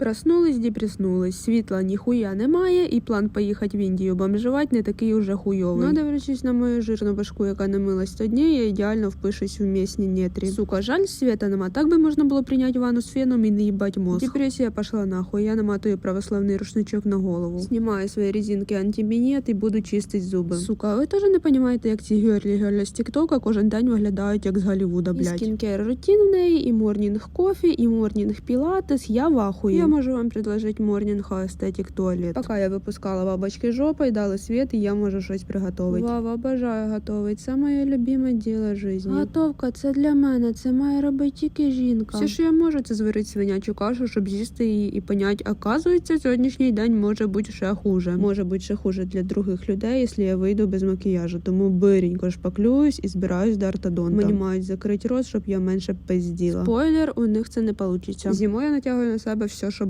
Проснулись, депреснулись, світла ніхуя немає, і план поїхати в Індію бомжувати не такий уже хуйовий. Ну, дивлячись на мою жирну башку, яка не милась тоді, я ідеально впишусь в місні нетрі. Сука, жаль, света нема. Так би можна було прийняти ванну з феном і не їбать мозг. Депресія пошла нахуй, я наматую православний рушничок на голову. Знімаю свої резинки антибінет і буду чистити зуби. Сука, ви теж не розумієте, як ці герлі герлі з Тіктока кожен день виглядають як з Голлівуда, блядь. І скінкер рутин в неї, і морнінг кофі, і морнінг пілатес. Я в Можу вам предложити морнінг естетик туалет. Поки я випускала бабочки жопой, дали світ, і я можу щось приготувати. Вава, обожаю готовить. Це моє любиме діло житті. Готовка, це для мене, це має робити тільки жінка. Все, що я можу, це зварити свинячу кашу, щоб з'їсти її і понять, оказується, сьогоднішній день може бути ще хуже. Може бути ще хуже для других людей, якщо я вийду без макіяжу. Тому биренько шпаклююсь і збираюсь до ортодонта. Мені мають закрити рот, щоб я менше пизділа. Спойлер, у них це не вийде. Зимою я натягую на себе все, що